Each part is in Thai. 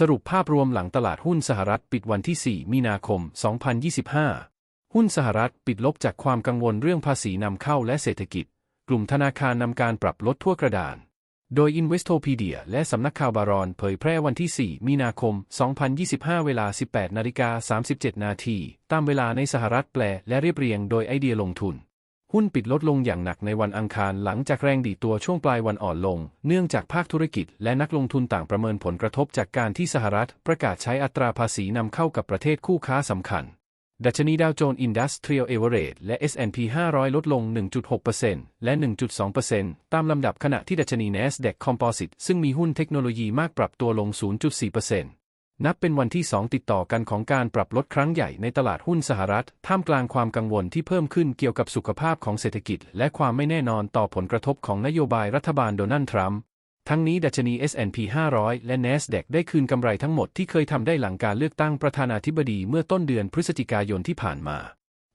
สรุปภาพรวมหลังตลาดหุ้นสหรัฐปิดวันที่ 4 มีนาคม 2025 หุ้นสหรัฐปิดลบจากความกังวลเรื่องภาษีนำเข้าและเศรษฐกิจ กลุ่มธนาคารนำการปรับลดทั่วกระดาน โดย Investopedia และสำนักข่าวบารอนเผยแพร่วันที่ 4 มีนาคม 2025 เวลา 18นาฬิกา37 นาที ตามเวลาในสหรัฐแปลและเรียบเรียงโดยไอเดียลงทุน หุ้นปิดลดลงอย่างหนักในวันอังคารหลังจากแรงดีตัวช่วงปลายวันอ่อนลง เนื่องจากภาคธุรกิจและนักลงทุนต่างประเมินผลกระทบจากการที่สหรัฐประกาศใช้อัตราภาษีนำเข้ากับประเทศคู่ค้าสำคัญ ดัชนีดาวโจนส์อินดัสเทรียลเอเวอเรและ S&P 500 ลดลง 1.6%และ 1.2%ตามลำดับขณะที่ดัชนี NASDAQ Composite ซึ่งมีหุ้นเทคโนโลยีมากปรับตัวลง 0.4% นับเป็นวันที่ 2 ติดต่อกันของการปรับลดครั้งใหญ่ในตลาดหุ้นสหรัฐ ท่ามกลางความกังวลที่เพิ่มขึ้นเกี่ยวกับสุขภาพของเศรษฐกิจ และความไม่แน่นอนต่อผลกระทบของนโยบายรัฐบาลโดนัลด์ทรัมป์ ทั้งนี้ดัชนี S&P 500 และ NASDAQ ได้คืนกำไรทั้งหมดที่เคยทำได้หลังการเลือกตั้งประธานาธิบดีเมื่อต้นเดือนพฤศจิกายนที่ผ่านมา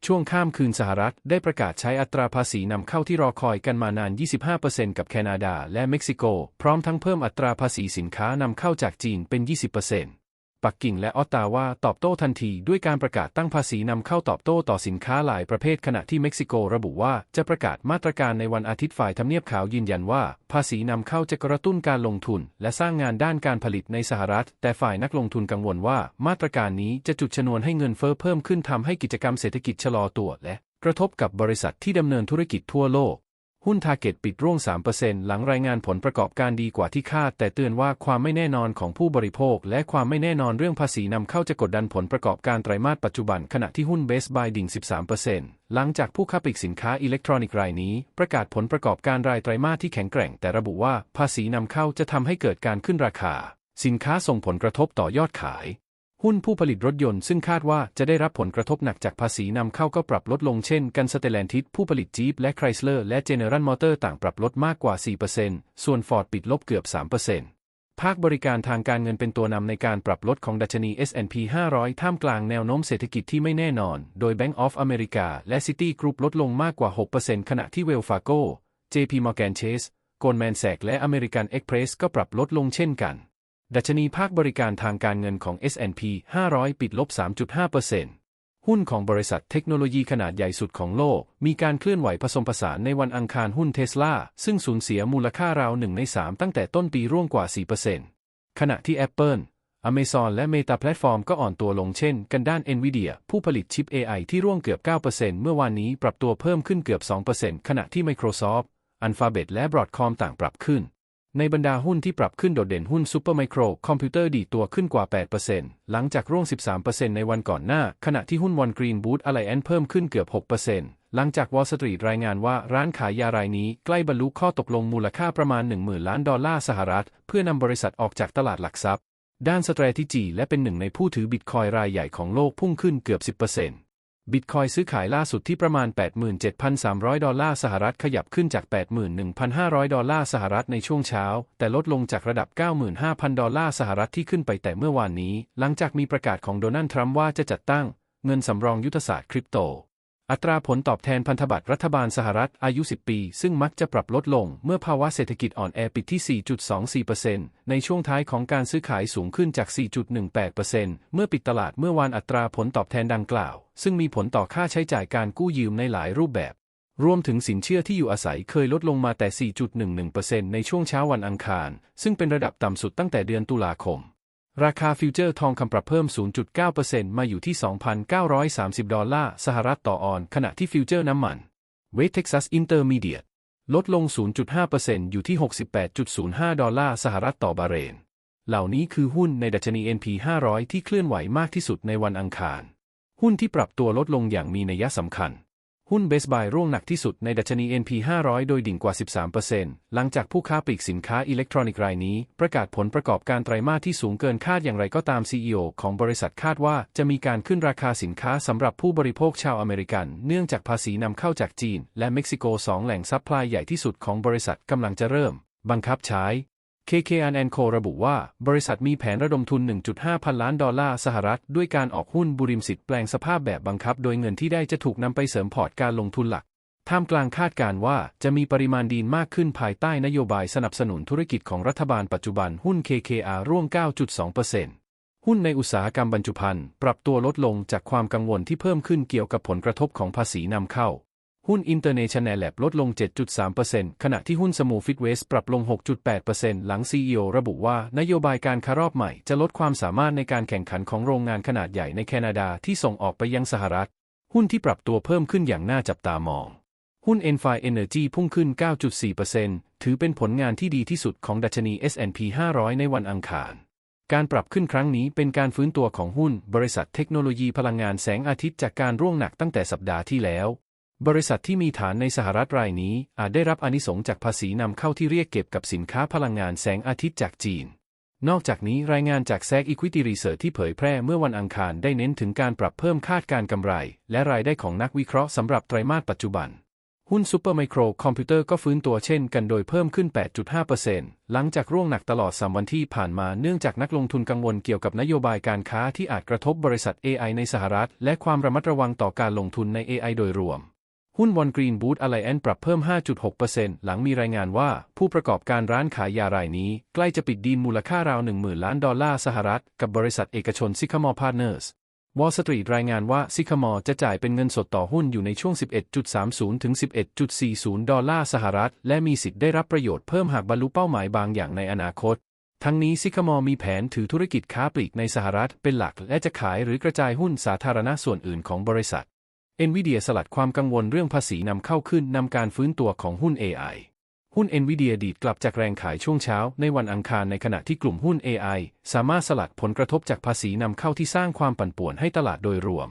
ช่วงข้ามคืนสหรัฐได้ประกาศใช้อัตราภาษีนำเข้าที่รอคอยกันมานาน 25%กับแคนาดาและเม็กซิโก พร้อมทั้งเพิ่มอัตราภาษีสินค้านำเข้าจากจีนเป็น 20% ปักกิ่งและออตตาวาตอบโต้ทันทีด้วยการประกาศตั้งภาษีนำเข้าตอบโต้ต่อสินค้าหลายประเภทขณะที่เม็กซิโกระบุว่าจะประกาศมาตรการในวันอาทิตย์ฝ่ายทำเนียบขาวยืนยันว่า ภาษีนำเข้าจะกระตุ้นการลงทุน และสร้างงานด้านการผลิตในสหรัฐ แต่ฝ่ายนักลงทุนกังวลว่า มาตรการนี้จะจุดชนวนให้เงินเฟ้อเพิ่มขึ้นทำให้กิจกรรมเศรษฐกิจชะลอตัวและกระทบกับบริษัทที่ดำเนินธุรกิจทั่วโลก หุ้นทาร์เก็ตปิดร่วง 3%หลังรายงานผลประกอบการดีกว่าที่คาด แต่เตือนว่าความไม่แน่นอนของผู้บริโภค และความไม่แน่นอนเรื่องภาษีนำเข้าจะกดดันผลประกอบการไตรมาสปัจจุบัน ขณะที่หุ้นเบสบายดิ่ง 13%หลังจากผู้ค้าปลีกสินค้าอิเล็กทรอนิกส์รายนี้ ประกาศผลประกอบการรายไตรมาสที่แข็งแกร่ง แต่ระบุว่าภาษีนำเข้าจะทำให้เกิดการขึ้นราคา สินค้าส่งผลกระทบต่อยอดขาย หุ้นผู้ผลิตรถยนต์ซึ่งคาดว่าจะได้รับผลกระทบหนักจากภาษีนำเข้าก็ปรับลดลงเช่นกันสเตแลนทิสผู้ผลิตจี๊ปและไครสเลอร์และเจเนอเรัลมอเตอร์ต่างปรับลดมากกว่า 4%ส่วนฟอร์ดปิดลบเกือบ 3%ภาคบริการทางการเงินเป็นตัวนำในการปรับลดของดัชนี S&P 500 ท่ามกลางแนวโน้มเศรษฐกิจที่ไม่แน่นอน โดย Bank of America และ City Group ลดลงมากกว่า 6%ขณะที่ Wells Fargo JP Morgan Chase Goldman Sachs และ American Express ก็ปรับลดลงเช่นกัน ดัชนีภาคบริการทางการเงินของ S&P 500 ปิดลบ 3.5%หุ้นของบริษัทเทคโนโลยีขนาดใหญ่สุดของโลก มีการเคลื่อนไหวผสมผสานในวันอังคารหุ้นเทสลาซึ่งสูญเสียมูลค่าราว1ใน3 ตั้งแต่ต้นปีร่วงกว่า 4%ขณะที่ Apple Amazon และ Meta Platform ก็อ่อนตัวลงเช่น กันด้าน Nvidia ผู้ผลิตชิป AI ที่ร่วงเกือบ 9%เมื่อวานนี้ปรับตัวเพิ่มขึ้นเกือบ 2%ขณะที่ Microsoft Alphabet และ Broadcom ต่างปรับขึ้น ในบรรดาหุ้นที่ปรับขึ้นโดดเด่นหุ้น Supermicro ครคอมพิวเตอร์ดีตัวขึ้นกว่า 8%หลังจากร่วง 13%ในวันก่อนหน้า ขณะที่หุ้น One Green Boot Alliance เพิ่มขึ้นเกือบ 6%หลังจาก Wall Street รายงานว่าร้านขายยารายนี้ใกล้บรรลุข้อตกลงมูลค่าประมาณ 10,000 ล้านดอลลาร์สหรัฐ เพื่อนำบริษัทออกจากตลาดหลักทรัพย์ ด้าน strategy และเป็นหนึ่งในผู้ถือบิตคอยรายใหญ่ของโลกพุ่งขึ้นเกือบ 10% บิตคอยซื้อขายล่าสุดที่ประมาณ 87,300 ดอลลาร์สหรัฐขยับขึ้นจาก 81,500 ดอลลาร์สหรัฐในช่วงเช้า แต่ลดลงจากระดับ 95,000 ดอลลาร์สหรัฐที่ขึ้นไปแต่เมื่อวานนี้ หลังจากมีประกาศของโดนัลด์ทรัมป์ว่าจะจัดตั้ง เงินสำรองยุทธศาสตร์คริปโต อัตราผลตอบแทนพันธบัตรรัฐบาลสหรัฐอายุ 10 ปี ซึ่งมักจะปรับลดลงเมื่อภาวะเศรษฐกิจอ่อนแอปิดที่ 4.24%ในช่วงท้ายของการซื้อขายสูงขึ้นจาก 4.18%เมื่อปิดตลาดเมื่อวานอัตราผลตอบแทนดังกล่าว ซึ่งมีผลต่อค่าใช้จ่ายการกู้ยืมในหลายรูปแบบ รวมถึงสินเชื่อที่อยู่อาศัยเคยลดลงมาแต่ 4.11%ในช่วงเช้าวันอังคาร ซึ่งเป็นระดับต่ำสุดตั้งแต่เดือนตุลาคม ราคาฟิวเจอร์ทองคำปรับเพิ่ม 0.9%มาอยู่ที่ 2,930 ดอลลาร์สหรัฐต่อออน ขณะที่ฟิวเจอร์น้ำมันเวทเท็กซัสอินเตอร์มีเดียลดลง 0.5%อยู่ที่ 68.05 ดอลลาร์สหรัฐต่อบาเรน เหล่านี้คือหุ้นในดัชนี NP 500 ที่เคลื่อนไหวมากที่สุดในวันอังคาร หุ้นที่ปรับตัวลดลงอย่างมีนัยสำคัญ หุ้นเบสบายร่วงหนักที่สุดในดัชนี NP 500 โดยดิ่งกว่า 13%หลังจากผู้ค้าปลีกสินค้าอิเล็กทรอนิกส์รายนี้ ประกาศผลประกอบการไตรมาสที่สูงเกินคาดอย่างไรก็ตาม CEO ของบริษัทคาดว่าจะมีการขึ้นราคาสินค้าสำหรับผู้บริโภคชาวอเมริกัน เนื่องจากภาษีนำเข้าจากจีน และเม็กซิโกสองแหล่งซัพพลายใหญ่ที่สุดของบริษัทกำลังจะเริ่ม บังคับใช้ KKR&Co ระบุว่า บริษัทมีแผนระดมทุน 1.5 พันล้านดอลลาร์สหรัฐ ด้วยการออกหุ้นบุริมสิทธิ์แปลงสภาพแบบบังคับ โดยเงินที่ได้จะถูกนำไปเสริมพอร์ตการลงทุนหลัก ท่ามกลางคาดการณ์ว่าจะมีปริมาณดีนมากขึ้นภายใต้นโยบายสนับสนุนธุรกิจของรัฐบาลปัจจุบันหุ้น KKR ร่วง 9.2%หุ้นในอุตสาหกรรมบรรจุภัณฑ์ปรับตัวลดลงจากความกังวลที่เพิ่มขึ้นเกี่ยวกับผลกระทบของภาษีนำเข้า หุ้น International Lab ลดลง 7.3%ขณะที่หุ้นสมูฟิตเวสปรับลง 6.8%หลัง CEO ระบุว่านโยบายการคารอบใหม่จะลดความสามารถในการแข่งขันของโรงงานขนาดใหญ่ในแคนาดาที่ส่งออกไปยังสหรัฐ หุ้นที่ปรับตัวเพิ่มขึ้นอย่างน่าจับตามอง หุ้น e n f i Energy พุ่งขึ้น 9.4%ถือเป็นผลงานที่ดีที่สุดของดัชนี S&P 500 ในวันอังคารการปรับขึ้นครั้งนี้เป็นการฟื้นตัวของหุ้น บริษัทเทคโนโลยีพลังงานแสงอาทิตย์จากการร่วงหนักตั้งแต่สัปดาห์ที่แล้ว บริษัทที่มีฐานในสหรัฐรายนี้อาจได้รับอนิสงจากภาษีนำเข้าที่เรียกเก็บกับสินค้าพลังงานแสงอาทิตย์จากจีน นอกจากนี้รายงานจาก s ซ g Equity Research ที่เผยแพร่เมื่อวันอังคารได้เน้นถึงการปรับเพิ่มคาดการกำไร และรายได้ของนักวิเคราะห์สำหรับไตรมาสปัจจุบัน หุ้นซูเปอร์ไมโครคอมพิวเตอร์ก็ฟื้นตัวเช่นกันโดยเพิ่มขึ้น 8.5%หลังจากร่วงหนักตลอด3วันที่ผ่านมาเนื่องจากนักลงทุนกังวลเกี่ยวกับนโยบายการค้าที่อาจกระทบ บริษัท AI ในสหรัฐ และความระมัดระวังต่อการลงทุนใน AI โดยรวม หุ้นวอนกรีนบูธอะไลแอนปรับเพิ่ม 5.6%หลังมีรายงานว่าผู้ประกอบการร้านขายยารายนี้ ใกล้จะปิดดีลมูลค่าราว 10,000 ล้านดอลลาร์สหรัฐ กับบริษัทเอกชนซิคามอร์พาร์เนอร์สวอลสตรีทรายงานว่าซิคามอร์จะจ่ายเป็นเงินสดต่อหุ้นอยู่ในช่วง 11.30 ถึง 11.40 ดอลลาร์สหรัฐ และมีสิทธิ์ได้รับประโยชน์เพิ่มหากบรรลุเป้าหมายบางอย่างในอนาคต ทั้งนี้ซิคามอร์มีแผนถือธุรกิจค้าปลีกในสหรัฐเป็นหลัก และจะขายหรือกระจายหุ้นสาธารณะส่วนอื่นของบริษัท NVIDIA สลัดความกังวลเรื่องภาษีนำเข้าขึ้นนำการฟื้นตัวของหุ้น AI หุ้น NVIDIA ดีดกลับจากแรงขายช่วงเช้าในวันอังคารในขณะที่กลุ่มหุ้น AI สามารถสลัดผลกระทบจากภาษีนำเข้าที่สร้างความปั่นป่วนให้ตลาดโดยรวม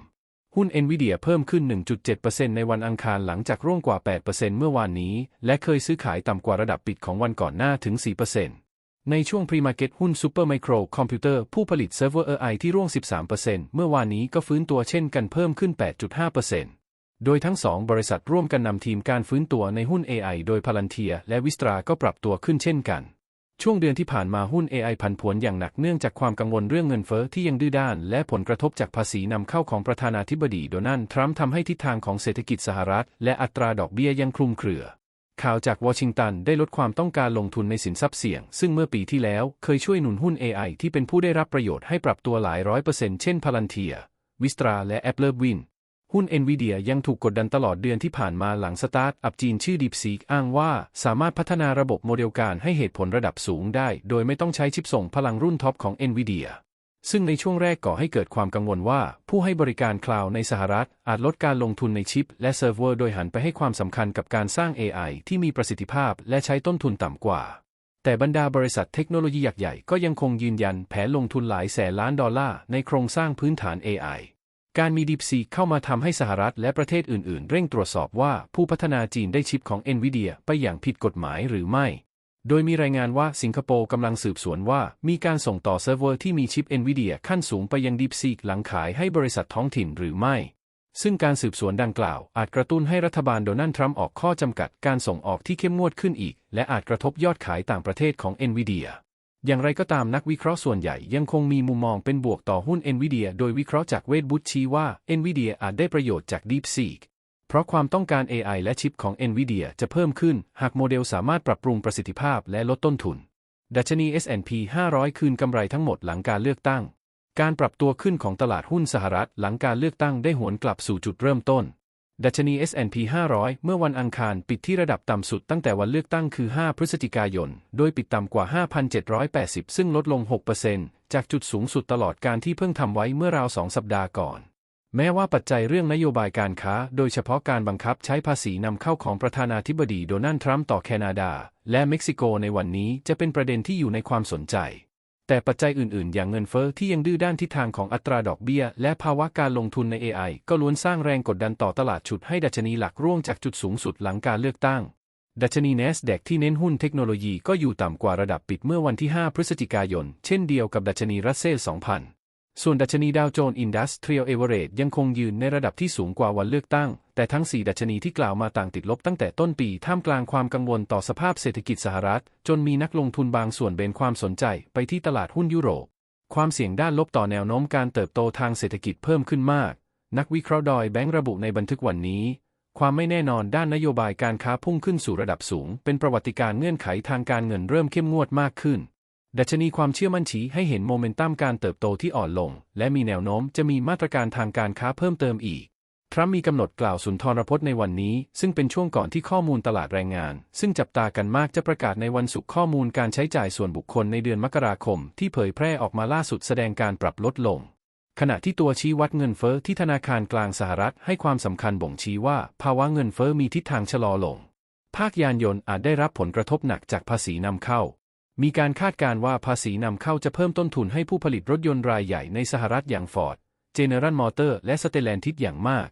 หุ้น NVIDIA เพิ่มขึ้น 1.7%ในวันอังคารหลังจากร่วงกว่า 8%เมื่อวานนี้ และเคยซื้อขายต่ำกว่าระดับปิดของวันก่อนหน้าถึง 4% ในช่วงพรีมาร์เก็ตหุ้น Supermicro Computer ผู้ผลิตเซิร์ฟเวอร์ AI ที่ร่วง 13%เมื่อวานนี้ก็ฟื้นตัวเช่นกันเพิ่มขึ้น 8.5%โดยทั้งสองบริษัทร่วมกันนำทีมการฟื้นตัวในหุ้น AI โดยพลันเทียและวิสตราก็ปรับตัวขึ้นเช่นกัน ช่วงเดือนที่ผ่านมาหุ้น AI ผันผวนอย่างหนักเนื่องจากความกังวลเรื่องเงินเฟ้อที่ยังดื้อด้าน และผลกระทบจากภาษีนำเข้าของประธานาธิบดีโดนัลด์ทรัมป์ทำให้ทิศทางของเศรษฐกิจสหรัฐ และอัตราดอกเบี้ยยังคลุมเครือ ข่าวจากวอชิงตันได้ลดความต้องการลงทุนในสินทรัพย์เสี่ยง ซึ่งเมื่อปีที่แล้วเคยช่วยหนุนหุ้น AI ที่เป็นผู้ได้รับประโยชน์ให้ปรับตัวหลายร้อยเปอร์เซ็นต์เช่นพลันเทียวิสตราและแอปเลอร์วินหุ้น NVIDIA ยังถูกกดดันตลอดเดือนที่ผ่านมาหลังสตาร์ทอัพจีนชื่อ DeepSeek อ้างว่าสามารถพัฒนาระบบโมเดลการให้เหตุผลระดับสูงได้ โดยไม่ต้องใช้ชิปส่งพลังรุ่นท็อปของ NVIDIA ซึ่งในช่วงแรกก่อให้เกิดความกังวลว่า ผู้ให้บริการคลาวด์ในสหรัฐ อาจลดการลงทุนในชิป และเซิร์ฟเวอร์โดยหันไปให้ความสำคัญกับการสร้าง AI ที่มีประสิทธิภาพและใช้ต้นทุนต่ำกว่า แต่บรรดาบริษัทเทคโนโลยียักษ์ใหญ่ก็ยังคงยืนยันแผนลงทุนหลายแสนล้านดอลลาร์ในโครงสร้างพื้นฐาน AI การมี DeepSeek เข้ามาทำให้สหรัฐและประเทศอื่น ๆ เร่งตรวจสอบว่าผู้พัฒนาจีนได้ชิปของ NVIDIA ไปอย่างผิดกฎหมายหรือไม่ โดยมีรายงานว่าสิงคโปร์กำลังสืบสวนว่ามีการส่งต่อเซิร์ฟเวอร์ที่มีชิป NVIDIA ขั้นสูงไปยัง DeepSeek หลังขายให้บริษัทท้องถิ่นหรือไม่ ซึ่งการสืบสวนดังกล่าว อาจกระตุ้นให้รัฐบาลโดนัลด์ทรัมป์ออกข้อจำกัดการส่งออกที่เข้มงวดขึ้นอีก และอาจกระทบยอดขายต่างประเทศของ NVIDIA อย่างไรก็ตามนักวิเคราะห์ส่วนใหญ่ยังคงมีมุมมองเป็นบวกต่อหุ้น NVIDIA โดยวิเคราะห์จากเวทบุตชี้ว่า NVIDIA อาจได้ประโยชน์จาก DeepSeek เพราะความต้องการ AI และชิปของ NVIDIA จะเพิ่มขึ้น หากโมเดลสามารถปรับปรุงประสิทธิภาพและลดต้นทุน ดัชนี S&P 500 คืนกำไรทั้งหมดหลังการเลือกตั้ง การปรับตัวขึ้นของตลาดหุ้นสหรัฐหลังการเลือกตั้งได้หวนกลับสู่จุดเริ่มต้น ดัชนี S&P 500 เมื่อวันอังคารปิดที่ระดับต่ำสุดตั้งแต่วันเลือกตั้งคือ 5 พฤศจิกายน โดยปิดต่ำกว่า 5,780 ซึ่งลดลง 6%จากจุดสูงสุดตลอดการที่เพิ่งทำไว้เมื่อราว 2 สัปดาห์ก่อน แม้ว่าปัจจัยเรื่องนโยบายการค้า โดยเฉพาะการบังคับใช้ภาษีนำเข้าของประธานาธิบดีโดนัลด์ทรัมป์ต่อแคนาดา และเม็กซิโกในวันนี้จะเป็นประเด็นที่อยู่ในความสนใจ แต่ปัจจัยอื่นๆ อย่างเงินเฟ้อที่ยังดื้อด้านทิศทางของอัตราดอกเบี้ย และภาวะการลงทุนใน AI ก็ล้วนสร้างแรงกดดันต่อตลาดฉุดให้ดัชนีหลักร่วงจากจุดสูงสุดหลังการเลือกตั้ง ดัชนี NASDAQ ที่เน้นหุ้นเทคโนโลยีก็อยู่ต่ำกว่าระดับปิดเมื่อวันที่ 5 พฤศจิกายน เช่นเดียวกับดัชนีรัสเซล2000 ส่วนดัชนีดาวโจนส์อินดัสเทรียลเอเวอเรยังคงยืนในระดับที่สูงกว่าวันเลือกตั้ง แต่ทั้ง 4 ดัชนีที่กล่าวมาต่างติดลบตั้งแต่ต้นปีท่ามกลางความกังวลต่อสภาพเศรษฐกิจสหรัฐ จนมีนักลงทุนบางส่วนเบนความสนใจไปที่ตลาดหุ้นยุโรป ความเสี่ยงด้านลบต่อแนวโน้มการเติบโตทางเศรษฐกิจเพิ่มขึ้นมาก นักวิเคราะห์ดอยแบงก์ระบุในบันทึกวันนี้ ความไม่แน่นอนด้านนโยบายการค้าพุ่งขึ้นสู่ระดับสูง เป็นประวัติการณ์เงื่อนไขทางการเงินเริ่มเข้มงวดมากขึ้น ดัชนีความเชื่อมั่นชี้ให้เห็นโมเมนตัมการเติบโตที่อ่อนลง และมีแนวโน้มจะมีมาตรการทางการค้าเพิ่มเติมอีก ทรัมป์มีกำหนดกล่าวสุนทรพจน์ในวันนี้ ซึ่งเป็นช่วงก่อนที่ข้อมูลตลาดแรงงาน ซึ่งจับตากันมากจะประกาศในวันศุกร์ข้อมูลการใช้จ่ายส่วนบุคคลในเดือนมกราคม ที่เผยแพร่ออกมาล่าสุดแสดงการปรับลดลง ขณะที่ตัวชี้วัดเงินเฟ้อที่ธนาคารกลางสหรัฐให้ความสำคัญบ่งชี้ว่า ภาวะเงินเฟ้อมีทิศทางชะลอลง ภาคยานยนต์อาจได้รับผลกระทบหนักจากภาษีนำเข้า มีการคาดการ์ว่าภาษีนำเข้าจะเพิ่มต้นทุนให้ผู้ผลิตรถยนต์รายใหญ่ในสหรัฐอย่างฟอร์ด General Motors และ Stellantis อย่างมาก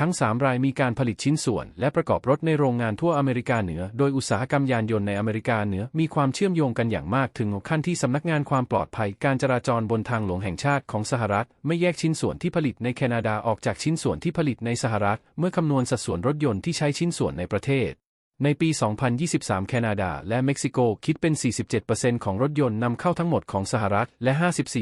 ทั้ง 3 รายมีการผลิตชิ้นส่วน และประกอบรถในโรงงานทั่วอเมริกาเหนือ โดยอุตสาหกรรมยานยนต์ในอเมริกาเหนือมีความเชื่อมโยงกันอย่างมากถึงขั้นที่สำนักงานความปลอดภัยการจราจรบนทางหลวงแห่งชาติของสหรัฐ ไม่แยกชิ้นส่วนที่ผลิตในแคนาดาออกจากชิ้นส่วนที่ผลิตในสหรัฐ เมื่อคำนวณสัดส่วนรถยนต์ที่ใช้ชิ้นส่วนในประเทศ ในปี 2023 แคนาดาและเม็กซิโกคิดเป็น 47%ของรถยนต์นำเข้าทั้งหมดของสหรัฐ และ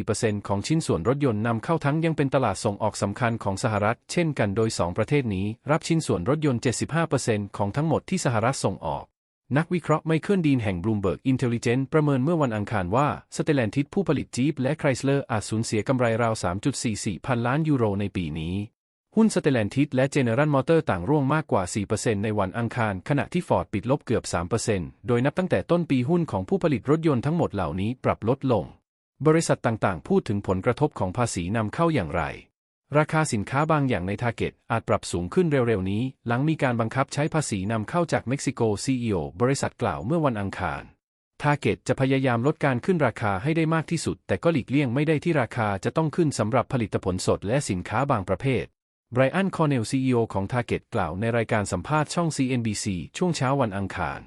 54%ของชิ้นส่วนรถยนต์นำเข้าทั้งยังเป็นตลาดส่งออกสำคัญของสหรัฐ เช่นกันโดย 2 ประเทศนี้ รับชิ้นส่วนรถยนต์ 75%ของทั้งหมดที่สหรัฐส่งออก นักวิเคราะห์ไมเคิลดีนแห่ง Bloomberg Intelligence ประเมินเมื่อวันอังคารว่าสเต l ลนทิสผู้ผลิตจีปและไครสเลอร์อาจสูญเสียกำไรราว 3.44 พันล้านยูโรในปีนี้ หุ้นสเต l ลนทิสและ General Motors ต่างร่วงมากกว่า 4%ในวันอังคาร ขณะที่ฟอร์ดปิดลบเกือบ 3%โดยนับตั้งแต่ต้นปีหุ้นของผู้ผลิตรถยนต์ทั้งหมดเหล่านี้ปรับลดลง บริษัทต่างๆ พูดถึงผลกระทบของภาษีนำเข้าอย่างไร ราคาสินค้าบางอย่างในทาร์เก็ตอาจปรับสูงขึ้นเร็วๆ นี้ หลังมีการบังคับใช้ภาษีนำเข้าจากเม็กซิโก CEO บริษัทกล่าวเมื่อวันอังคารทาร์เก็ตจะพยายามลดการขึ้นราคาให้ได้มากที่สุด แต่ก็หลีกเลี่ยงไม่ได้ที่ราคาจะต้องขึ้นสำหรับผลิตผลสดและสินค้าบางประเภท ไบรอัน คอเนล CEO ของ Target กล่าวในรายการสัมภาษณ์ช่อง CNBC ช่วงเช้าวันอังคาร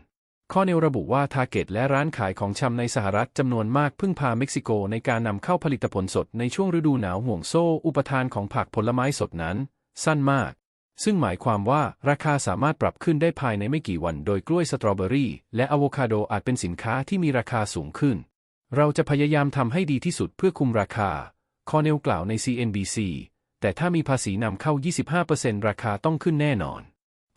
คอเนลระบุว่า Target และร้านขายของชำในสหรัฐจำนวนมากพึ่งพาเม็กซิโกในการนำเข้าผลิตผลสดในช่วงฤดูหนาวห่วงโซ่ อุปทานของผักผลไม้สดนั้น สั้นมาก ซึ่งหมายความว่าราคาสามารถปรับขึ้นได้ภายในไม่กี่วัน โดยกล้วยสตรอเบอรี่และอะโวคาโดอาจเป็นสินค้าที่มีราคาสูงขึ้น เราจะพยายามทำให้ดีที่สุดเพื่อคุมราคา คอเนลกล่าวใน CNBC แต่ถ้ามีภาษีนำเข้า 25%ราคาต้องขึ้นแน่นอน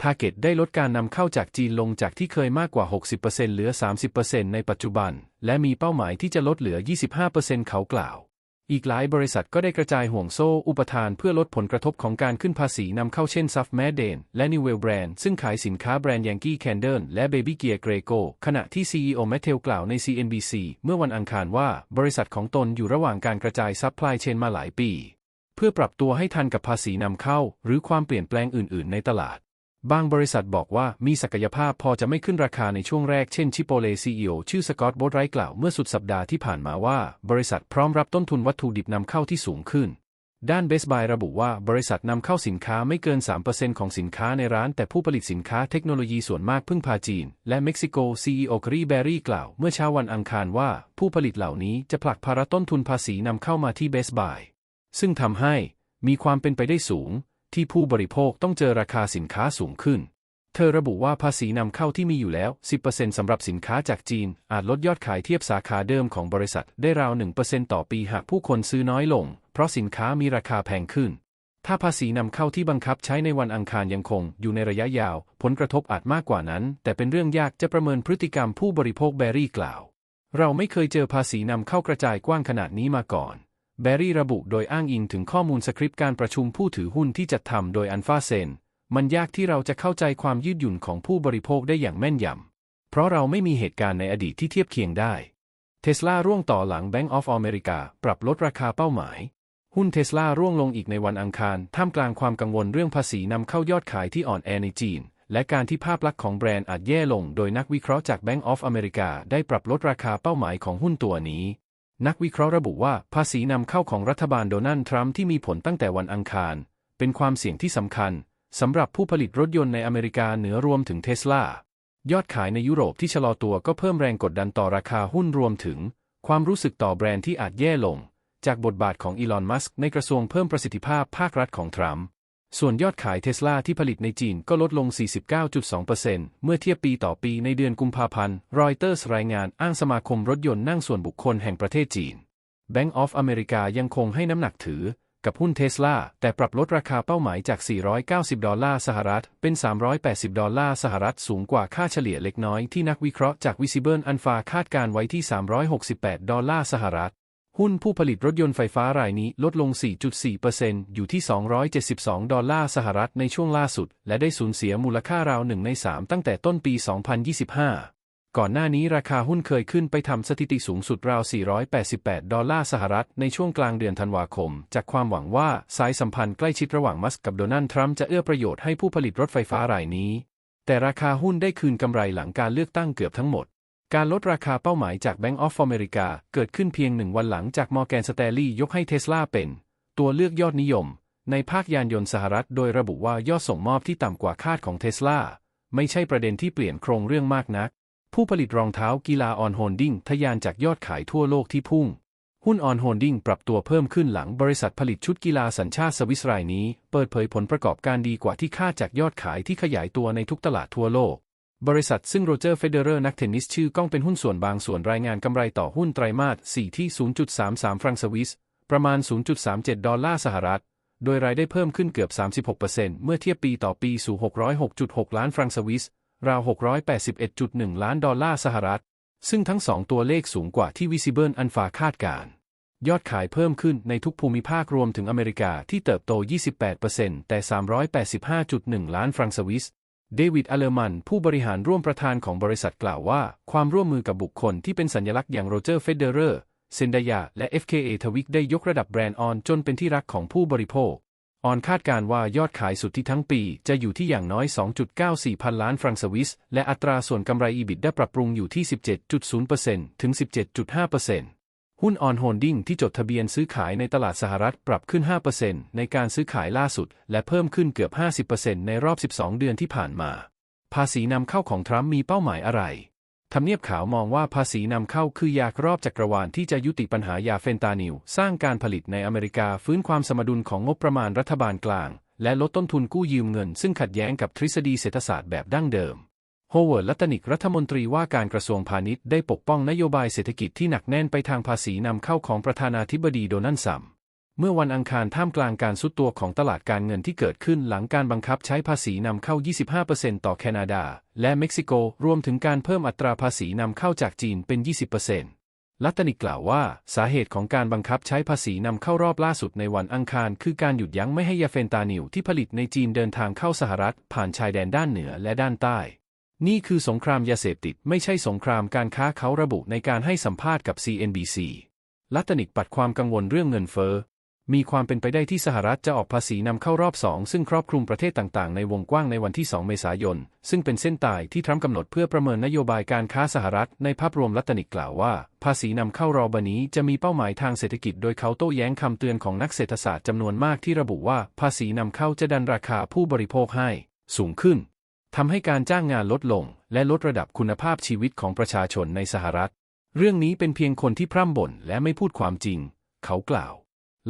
ทาร์เก็ตได้ลดการนำเข้าจากจีนลงจากที่เคยมากกว่า 60%เหลือ 30%ในปัจจุบัน และมีเป้าหมายที่จะลดเหลือ 25%เขากล่าว อีกหลายบริษัทก็ได้กระจายห่วงโซ่อุปทานเพื่อลดผลกระทบของการขึ้นภาษีนำเข้าเช่นซัฟแมดเดนและนิวเวลแบรนด์ซึ่งขายสินค้าแบรนด์ยังกี้แคนเดิลและเบบี้เกียร์เกรโกขณะที่ CEO แมทเทลกล่าวใน CNBC เมื่อวันอังคารว่า บริษัทของตนอยู่ระหว่างการกระจายซัพพลายเชนมาหลายปี เพื่อปรับตัวให้ทันกับภาษีนำเข้า หรือความเปลี่ยนแปลงอื่น ๆ ในตลาด บางบริษัทบอกว่ามีศักยภาพพอจะไม่ขึ้นราคาในช่วงแรกเช่นชิโปเลซีอีโอชื่อสกอตต์บทไรกล่าวเมื่อสุดสัปดาห์ที่ผ่านมาว่า บริษัทพร้อมรับต้นทุนวัตถุดิบนำเข้าที่สูงขึ้น ด้านเบสบายระบุว่าบริษัทนำเข้าสินค้าไม่เกิน 3%ของสินค้าในร้านแต่ผู้ผลิตสินค้าเทคโนโลยีส่วนมากพึ่งพาจีน และเม็กซิโก CEO ครีแบรี่กล่าวเมื่อเช้าวันอังคารว่า ผู้ผลิตเหล่านี้จะผลักภาระต้นทุนภาษีนำเข้ามาที่เบสบาย ซึ่งทำให้มีความเป็นไปได้สูง ที่ผู้บริโภคต้องเจอราคาสินค้าสูงขึ้น เธอระบุว่าภาษีนำเข้าที่มีอยู่แล้ว 10%สำหรับสินค้าจากจีน อาจลดยอดขายเทียบสาขาเดิมของบริษัทได้ราว 1%ต่อปีหากผู้คนซื้อน้อยลง เพราะสินค้ามีราคาแพงขึ้น ถ้าภาษีนำเข้าที่บังคับใช้ในวันอังคารยังคง อยู่ในระยะยาว ผลกระทบอาจมากกว่านั้น แต่เป็นเรื่องยากจะประเมินพฤติกรรมผู้บริโภคแบรี่กล่าว เราไม่เคยเจอภาษีนำเข้ากระจายกว้างขนาดนี้มาก่อน แบรี่ระบุโดยอ้างอิงถึงข้อมูลสคริปต์การประชุมผู้ถือหุ้นที่จัดทำโดยอันฟาเซน มันยากที่เราจะเข้าใจความยืดหยุ่นของผู้บริโภคได้อย่างแม่นยำ เพราะเราไม่มีเหตุการณ์ในอดีตที่เทียบเคียงได้ เทสลาร่วงต่อหลัง Bank of America ปรับลดราคาเป้าหมาย หุ้นเทสลาร่วงลงอีกในวันอังคาร ท่ามกลางความกังวลเรื่องภาษีนำเข้ายอดขายที่อ่อนแอในจีน และการที่ภาพลักษณ์ของแบรนด์อาจแย่ลง โดยนักวิเคราะห์จาก Bank of America ได้ปรับลดราคาเป้าหมายของหุ้นตัวนี้ นักวิเคราะห์ระบุว่าภาษีนำเข้าของรัฐบาลโดนัลด์ทรัมป์ที่มีผลตั้งแต่วันอังคาร เป็นความเสี่ยงที่สำคัญสำหรับผู้ผลิตรถยนต์ในอเมริกาเหนือรวมถึงเทสลายอดขายในยุโรปที่ชะลอตัวก็เพิ่มแรงกดดันต่อราคาหุ้นรวมถึง ความรู้สึกต่อแบรนด์ที่อาจแย่ลง จากบทบาทของอีลอน มัสก์ในกระทรวงเพิ่มประสิทธิภาพภาครัฐของทรัมป์ ส่วนยอดขายเทสลาที่ผลิตในจีนก็ลดลง 49.2%เมื่อเทียบปีต่อปีในเดือนกุมภาพันธ์ รอยเตอร์สรายงานอ้างสมาคมรถยนต์นั่งส่วนบุคคลแห่งประเทศจีน Bank of America ยังคงให้น้ำหนักถือ กับหุ้นเทสลาแต่ปรับลดราคาเป้าหมายจาก 490 ดอลลาร์สหรัฐ เป็น 380 ดอลลาร์สหรัฐสูงกว่าค่าเฉลี่ยเล็กน้อยที่นักวิเคราะห์จาก Visible Alpha คาดการไว้ที่ 368 ดอลลาร์สหรัฐ หุ้นผู้ผลิตรถยนต์ไฟฟ้ารายนี้ลดลง 4.4%อยู่ที่ 272 ดอลลาร์สหรัฐในช่วงล่าสุด และได้สูญเสียมูลค่าราวหนึ่งใน 3 ตั้งแต่ต้นปี 2025 ก่อนหน้านี้ราคาหุ้นเคยขึ้นไปทำสถิติสูงสุดราว 488 ดอลลาร์สหรัฐในช่วงกลางเดือนธันวาคม จากความหวังว่าสายสัมพันธ์ใกล้ชิดระหว่างมัสก์กับโดนัลด์ทรัมป์จะเอื้อประโยชน์ให้ผู้ผลิตรถไฟฟ้ารายนี้ แต่ราคาหุ้นได้คืนกำไรหลังการเลือกตั้งเกือบทั้งหมด การลดราคาเป้าหมายจาก Bank of America เกิดขึ้นเพียงหนึ่งวันหลังจากมอร์แกนสแตลลียกให้เทสลาเป็น ตัวเลือกยอดนิยม ในภาคยานยนต์สหรัฐ โดยระบุว่ายอดส่งมอบที่ต่ำกว่าคาดของเทสลาไม่ใช่ประเด็นที่เปลี่ยนโครงเรื่องมากนัก ผู้ผลิตรองเท้ากีฬาออนโฮลดิ้งทะยานจากยอดขายทั่วโลกที่พุ่ง หุ้นออนโฮลดิ้งปรับตัวเพิ่มขึ้นหลังบริษัทผลิตชุดกีฬาสัญชาติสวิสรายนี้ เปิดเผยผลประกอบการดีกว่าที่คาดจากยอดขายที่ขยายตัวในทุกตลาดทั่วโลก บริษัทซึ่งโรเจอร์เฟเดอร์นักเทนนิสชื่อก้องเป็นหุ้นส่วนบางส่วนรายงานกำไรต่อหุ้นไตรมาส 4 ที่ 0.33 ฟรังสวิส ประมาณ 0.37 ดอลลาร์สหรัฐ โดยรายได้เพิ่มขึ้นเกือบ 36%เมื่อเทียบปีต่อปีสู่ 606.6 ล้านฟรังสวิส ราว 681.1 ล้านดอลลาร์สหรัฐ ซึ่งทั้งสองตัวเลขสูงกว่าที่ Visible Alpha คาดการ์ยอดขายเพิ่มขึ้นในทุกภูมิภาครวมถึงอเมริกาที่เติบโต 28%แต่ 385.1 ล้านฟรังสวิส เดวิดอเลอร์มัน ผู้บริหารร่วมประธานของบริษัทกล่าวว่า ความร่วมมือกับบุคคลที่เป็นสัญลักษณ์อย่างโรเจอร์เฟเดเรอร์เซนดายาและ FKA ทวิกได้ยกระดับแบรนด์ออนจนเป็นที่รักของผู้บริโภค ออนคาดการว่ายอดขายสุทธิทั้งปีจะอยู่ที่อย่างน้อย 2.94 พันล้านฟรังก์สวิส และอัตราส่วนกำไร EBIT ได้ปรับปรุงอยู่ที่ 17.0%ถึง 17.5% หุ้นออนโฮลดิ้งที่จดทะเบียนซื้อขายในตลาดสหรัฐปรับขึ้น 5%ในการซื้อขายล่าสุด และเพิ่มขึ้นเกือบ 50%ในรอบ 12 เดือนที่ผ่านมา ภาษีนำเข้าของทรัมป์มีเป้าหมายอะไรทำเนียบขาวมองว่าภาษีนำเข้าคือยากรอบจักรวาลที่จะยุติปัญหายาเฟนตานิลสร้างการผลิตในอเมริกาฟื้นความสมดุลของงบประมาณรัฐบาลกลาง และลดต้นทุนกู้ยืมเงิน ซึ่งขัดแย้งกับทฤษฎีเศรษฐศาสตร์แบบดั้งเดิม เวิร์ด ลัตนิก รัฐมนตรีว่าการกระทรวงพาณิชย์ได้ปกป้องนโยบายเศรษฐกิจที่หนักแน่นไปทางภาษีนำเข้าของประธานาธิบดีโดนัลด์ซัมเมื่อวันอังคารท่ามกลางการซุดตัวของตลาดการเงินที่เกิดขึ้นหลังการบังคับใช้ภาษีนำเข้า 25%ต่อแคนาดา และเม็กซิโก รวมถึงการเพิ่มอัตราภาษีนำเข้าจากจีนเป็น 20%ลัตนิกกล่าวว่า สาเหตุของการบังคับใช้ภาษีนำเข้ารอบล่าสุดในวันอังคาร คือการหยุดยั้งไม่ให้ยาเฟนตานิลที่ผลิตในจีนเดินทางเข้าสหรัฐ ผ่านชายแดนด้านเหนือและด้านใต้ นี่คือสงครามยาเสพติดไม่ใช่สงครามการค้าเขาระบุในการให้สัมภาษณ์กับ CNBC ลัตนิกปัดความกังวลเรื่องเงินเฟ้อ มีความเป็นไปได้ที่สหรัฐจะออกภาษีนำเข้ารอบสองซึ่งครอบคลุมประเทศต่างๆ ในวงกว้างในวันที่ 2 เมษายน ซึ่งเป็นเส้นตายที่ทรัมป์กำหนดเพื่อประเมินนโยบายการค้าสหรัฐในภาพรวมลัตนิกกล่าวว่า ภาษีนำเข้ารอบนี้จะมีเป้าหมายทางเศรษฐกิจโดยเขาโต้แย้งคำเตือนของนักเศรษฐศาสตร์จำนวนมากที่ระบุว่าภาษีนำเข้าจะดันราคาผู้บริโภคให้ สูงขึ้น ทำให้การจ้างงานลดลง และลดระดับคุณภาพชีวิตของประชาชนในสหรัฐ เรื่องนี้เป็นเพียงคนที่พร่ำบ่นและไม่พูดความจริง เขากล่าว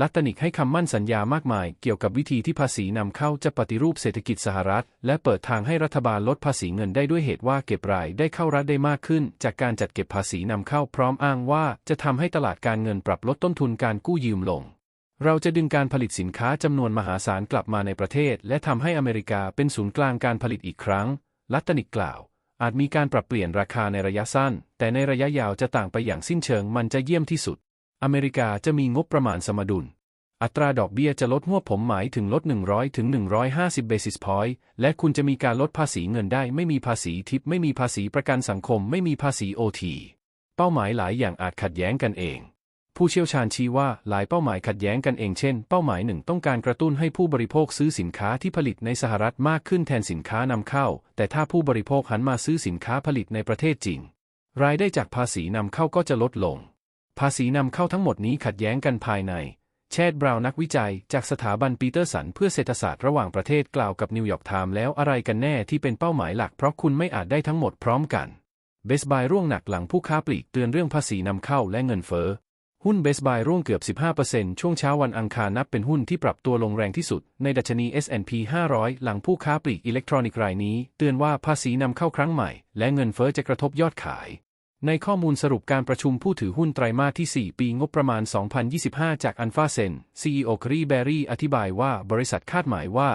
ลัตตนิกให้คำมั่นสัญญามากมายเกี่ยวกับวิธีที่ภาษีนำเข้าจะปฏิรูปเศรษฐกิจสหรัฐ และเปิดทางให้รัฐบาลลดภาษีเงินได้ด้วยเหตุว่าเก็บรายได้เข้ารัฐได้มากขึ้น จากการจัดเก็บภาษีนำเข้าพร้อมอ้างว่าจะทำให้ตลาดการเงินปรับลดต้นทุนการกู้ยืมลง เราจะดึงการผลิตสินค้าจำนวนมหาศาลกลับมาในประเทศ และทำให้อเมริกาเป็นศูนย์กลางการผลิตอีกครั้ง ลัตตนิกกล่าว อาจมีการปรับเปลี่ยนราคาในระยะสั้น แต่ในระยะยาวจะต่างไปอย่างสิ้นเชิงมันจะเยี่ยมที่สุด อเมริกาจะมีงบประมาณสมดุล อัตราดอกเบี้ยจะลดหัวผมหมายถึงลด 100ถึง150 basis point และคุณจะมีการลดภาษีเงินได้ไม่มีภาษีทิปไม่มีภาษีประกันสังคมไม่มีภาษีโอทีเป้าหมายหลายอย่างอาจขัดแย้งกันเอง ผู้เชี่ยวชาญชี้ว่าหลายเป้าหมายขัดแย้งกันเองเช่น เป้าหมายหนึ่งต้องการกระตุ้นให้ผู้บริโภคซื้อสินค้าที่ผลิตในสหรัฐมากขึ้นแทนสินค้านำเข้า แต่ถ้าผู้บริโภคหันมาซื้อสินค้าผลิตในประเทศจริง รายได้จากภาษีนำเข้าก็จะลดลง ภาษีนำเข้าทั้งหมดนี้ขัดแย้งกันภายใน แชดบราวน์นักวิจัย จากสถาบันปีเตอร์สันเพื่อเศรษฐศาสตร์ระหว่างประเทศกล่าวกับนิวยอร์กไทม์แล้วอะไรกันแน่ที่เป็นเป้าหมายหลักเพราะคุณไม่อาจได้ทั้งหมดพร้อมกันเบสบายร่วงหนักหลังผู้ค้าปลีกเตือนเรื่องภาษีนำเข้าและเงินเฟ้อ หุ้นเบสบายร่วงเกือบ 15%ช่วงเช้าวันอังคารนับเป็นหุ้นที่ปรับตัวลงแรงที่สุด ในดัชนี S&P 500 หลังผู้ค้าปลีกอิเล็กทรอนิกส์รายนี้ เตือนว่าภาษีนำเข้าครั้งใหม่ และเงินเฟ้อจะกระทบยอดขาย ในข้อมูลสรุปการประชุมผู้ถือหุ้นไตรมาสที่ 4 ปีงบประมาณ 2025 จากอันฟาเซน CEO ครีแบรี่อธิบายว่าบริษัทคาดหมายว่า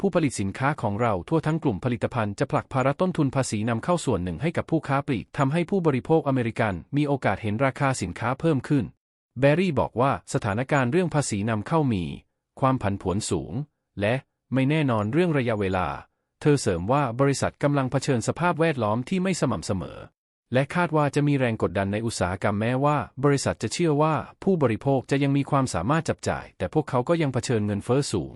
ผู้ผลิตสินค้าของเราทั่วทั้งกลุ่มผลิตภัณฑ์จะผลักภาระต้นทุนภาษีนำเข้าส่วนหนึ่งให้กับผู้ค้าปลีกทำให้ผู้บริโภคอเมริกัน มีโอกาสเห็นราคาสินค้าเพิ่มขึ้น แบรี่บอกว่าสถานการณ์เรื่องภาษีนำเข้ามี ความผันผวนสูง และไม่แน่นอนเรื่องระยะเวลา เธอเสริมว่าบริษัทกำลังเผชิญสภาพแวดล้อมที่ไม่สม่ำเสมอ และคาดว่าจะมีแรงกดดันในอุตสาหกรรมแม้ว่า บริษัทจะเชื่อว่าผู้บริโภคจะยังมีความสามารถจับจ่าย แต่พวกเขาก็ยังเผชิญเงินเฟ้อสูง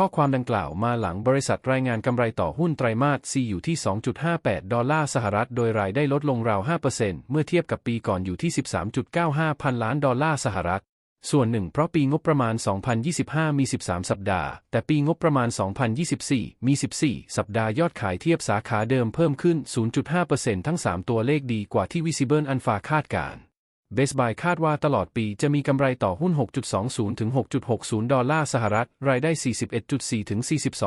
ข้อความดังกล่าวมาหลังบริษัทรายงานกำไรต่อหุ้นไตรมาส C อยู่ที่ 2.58 ดอลลาร์สหรัฐ โดยรายได้ลดลงราว 5%เมื่อเทียบกับปีก่อนอยู่ที่ 13.95 พันล้านดอลลาร์สหรัฐ ส่วนหนึ่งเพราะปีงบประมาณ 2025 มี 13 สัปดาห์ แต่ปีงบประมาณ 2024 มี 14 สัปดาห์ยอดขายเทียบสาขาเดิมเพิ่มขึ้น 0.5%ทั้ง 3 ตัวเลขดีกว่าที่ Visible Alpha คาดการ ณ์ Best Buy คาดว่าตลอดปีจะมีกำไรต่อหุ้น 6.20 ถึง 6.60 ดอลลาร์สหรัฐ รายได้ 41.4 ถึง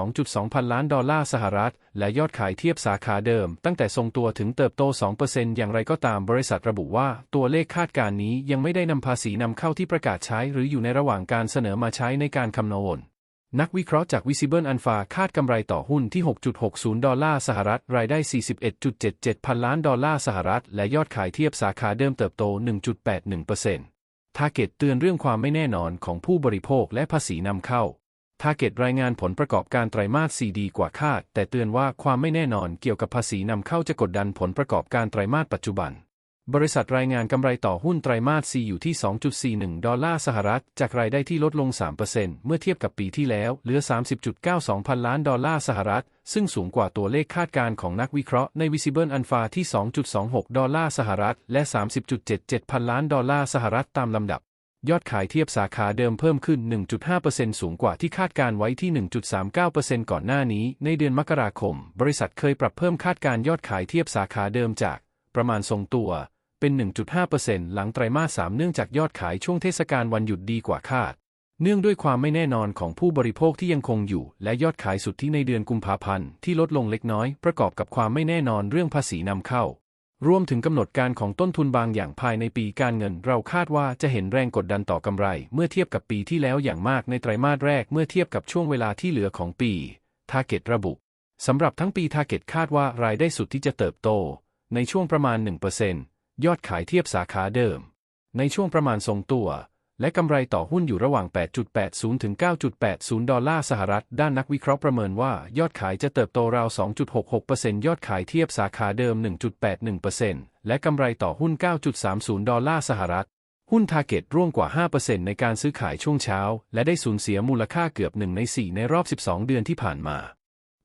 42.2 พันล้านดอลลาร์สหรัฐ และยอดขายเทียบสาขาเดิม ตั้งแต่ทรงตัวถึงเติบโต 2%อย่างไรก็ตามบริษัทระบุว่า ตัวเลขคาดการณ์นี้ยังไม่ได้นำภาษีนำเข้าที่ประกาศใช้ หรืออยู่ในระหว่างการเสนอมาใช้ในการคำนวณ นักวิเคราะห์จาก Visible Alpha คาดกำไรต่อหุ้นที่ 6.60 ดอลลาร์สหรัฐ รายได้ 41.77 พันล้านดอลลาร์สหรัฐ และยอดขายเทียบสาขาเดิมเติบโต 1.81% Target เตือนเรื่องความไม่แน่นอนของผู้บริโภคและภาษีนำเข้า Target รายงานผลประกอบการไตรมาส 4 ดีกว่าคาด แต่เตือนว่าความไม่แน่นอนเกี่ยวกับภาษีนำเข้าจะกดดันผลประกอบการไตรมาสปัจจุบัน บริษัทรายงานกำไรต่อหุ้นไตรมาส 4 อยู่ที่ 2.41 ดอลลาร์สหรัฐ จากรายได้ที่ลดลง 3%เมื่อเทียบกับปีที่แล้ว เหลือ 30.92 พันล้านดอลลาร์สหรัฐ ซึ่งสูงกว่าตัวเลขคาดการณ์ของนักวิเคราะห์ใน Visible Alpha ที่ 2.26 ดอลลาร์สหรัฐ และ 30.77 พันล้านดอลลาร์สหรัฐตามลำดับ ยอดขายเทียบสาขาเดิมเพิ่มขึ้น 1.5%สูงกว่าที่คาดการไว้ที่ 1.39%ก่อนหน้านี้ ในเดือนมกราคม บริษัทเคยปรับเพิ่มคาดการยอดขายเทียบสาขาเดิมจาก ประมาณทรงตัว เป็น 1.5%หลังไตรมาส 3 เนื่องจากยอดขายช่วงเทศกาลวันหยุดดีกว่าคาด เนื่องด้วยความไม่แน่นอนของผู้บริโภคที่ยังคงอยู่ และยอดขายสุดทธิในเดือนกุมภาพันธ์ที่ลดลงเล็กน้อย ประกอบกับความไม่แน่นอนเรื่องภาษีนำเข้า รวมถึงกำหนดการของต้นทุนบางอย่างภายในปีการเงิน เราคาดว่าจะเห็นแรงกดดันต่อกำไร เมื่อเทียบกับปีที่แล้วอย่างมากในไตรมาสแรกเมื่อเทียบกับช่วงเวลาที่เหลือของปี Target ระบุสำหรับทั้งปี Target คาดว่ารายได้สุดทธิจะเติบโต ในช่วงประมาณ 1% ยอดขายเทียบสาขาเดิม ในช่วงประมาณทรงตัว และกำไรต่อหุ้นอยู่ระหว่าง 8.80 ถึง 9.80 ดอลลาร์สหรัฐ ด้านนักวิเคราะห์ประเมินว่ายอดขายจะเติบโตราว 2.66%ยอดขายเทียบสาขาเดิม 1.81%และกำไรต่อหุ้น 9.30 ดอลลาร์สหรัฐหุ้น Target ร่วงกว่า 5%ในการซื้อขายช่วงเช้า และได้สูญเสียมูลค่าเกือบ 1 ใน 4 ในรอบ 12 เดือนที่ผ่านมา